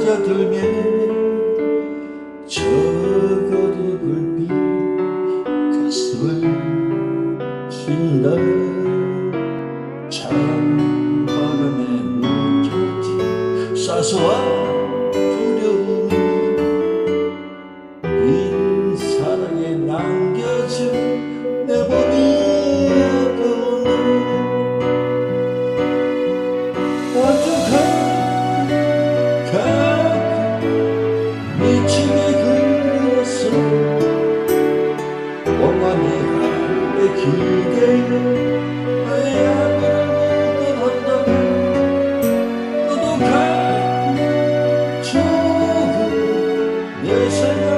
빠져들면 적어도 불빛 가슴을 킨다 我的身。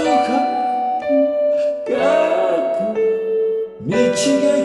どこか道が